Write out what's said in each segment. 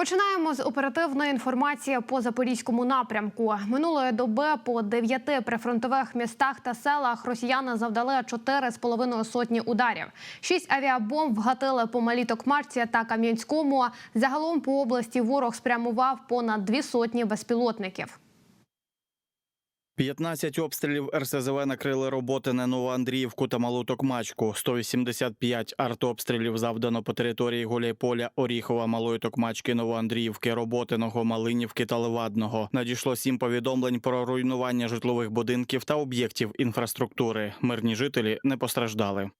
Починаємо з оперативної інформації по запорізькому напрямку. Минулої доби по дев'яти прифронтових містах та селах росіяни завдали чотири з половиною сотні ударів. Шість авіабомб вгатили по Малітокмарці та Кам'янському. Загалом по області ворог спрямував понад дві сотні безпілотників. 15 обстрілів РСЗВ накрили роботи на Новоандріївку та Малу Токмачку. 185 артобстрілів завдано по території Гуляйполя, Оріхова, Малої Токмачки, Новоандріївки, Роботиного, Малинівки та Левадного. Надійшло сім повідомлень про руйнування житлових будинків та об'єктів інфраструктури. Мирні жителі не постраждали.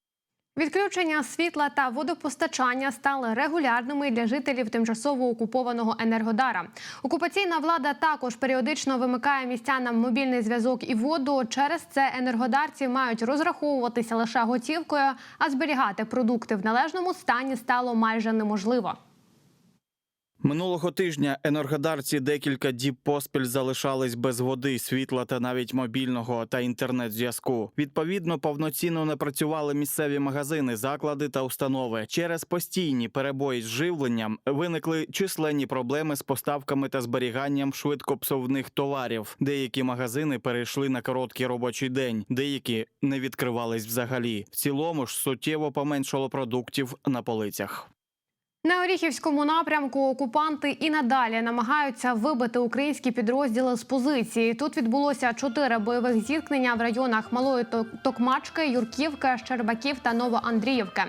Відключення світла та водопостачання стали регулярними для жителів тимчасово окупованого енергодара. Окупаційна влада також періодично вимикає містянам мобільний зв'язок і воду. Через це енергодарці мають розраховуватися лише готівкою, а зберігати продукти в належному стані стало майже неможливо. Минулого тижня енергодарці декілька діб поспіль залишались без води, світла та навіть мобільного та інтернет-зв'язку. Відповідно, повноцінно не працювали місцеві магазини, заклади та установи. Через постійні перебої з живленням виникли численні проблеми з поставками та зберіганням швидкопсовних товарів. Деякі магазини перейшли на короткий робочий день, деякі не відкривались взагалі. В цілому ж суттєво поменшало продуктів на полицях. На Оріхівському напрямку окупанти і надалі намагаються вибити українські підрозділи з позиції. Тут відбулося чотири бойових зіткнення в районах Малої Токмачки, Юрківки, Щербаків та Новоандріївки.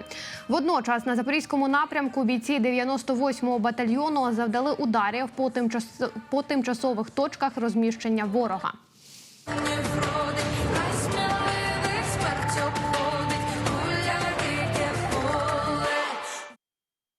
Водночас на запорізькому напрямку бійці 98-го батальйону завдали ударів по, тимчас... по тимчасових точках розміщення ворога.